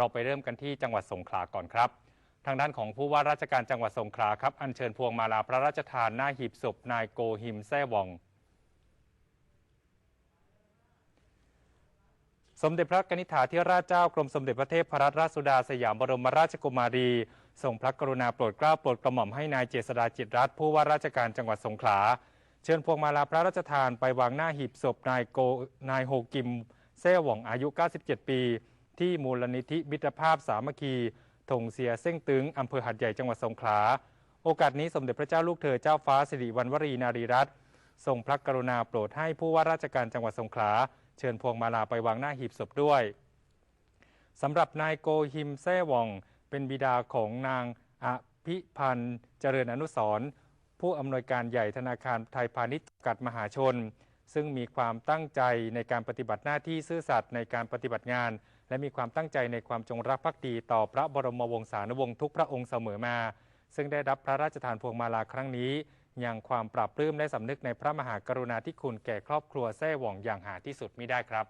เราไปเริ่มกันที่จังหวัดสงขลาก่อนครับ ทางด้านของผู้ว่าราชการจังหวัดสงขลาครับอัญเชิญพวงมาลาพระราชทานหน้าหีบศพนายโกหิมแซ่หวองสมเด็จพระกนิษฐาธิราชเจ้ากรมสมเด็จพระเทพรัตนราชสุดาสยามบรมราชกุมารีทรงพระกรุณาโปรดเกล้าโปรดกระหม่อมให้นายเจษดาจิตรัตน์ผู้ว่าราชการจังหวัดสงขลาเชิญพวงมาลาพระราชทานไปวางหน้าหีบศพนายโกนายโฮกิมแซ่หว่องอายุ 97 ปี ที่มูลนิธิมิตรภาพสามัคคีถงเสียเส้งตึงอำเภอหัดใหญ่จังหวัดสงขลา โอกาสนี้สมเด็จพระเจ้าลูกเธอเจ้าฟ้าสิริวัณวรีนารีรัตน์ทรงพระกรุณาโปรดให้ผู้ว่าราชการจังหวัดสงขลา เชิญพวงมาลาไปวางหน้าหีบศพด้วยสำหรับนายโกฮิมแซ่หว่อง เป็นบิดาของนางอภิพันธ์เจริญอนุสรผู้อำนวยการใหญ่ธนาคารไทยพาณิชย์จำกัดมหาชน ซึ่งมีความตั้งใจในการปฏิบัติหน้าที่ซื่อสัตย์ในการปฏิบัติงาน และมีความตั้งใจในความจงรักภักดีต่อพระบรมวงศานุวงศ์ทุกพระองค์เสมอมา ซึ่งได้รับพระราชทานพวงมาลาครั้งนี้ยังความปรับปลื้มและสำนึกในพระมหากรุณาธิคุณแก่ครอบครัวแท่หว่องอย่างหาที่สุดมิได้ครับ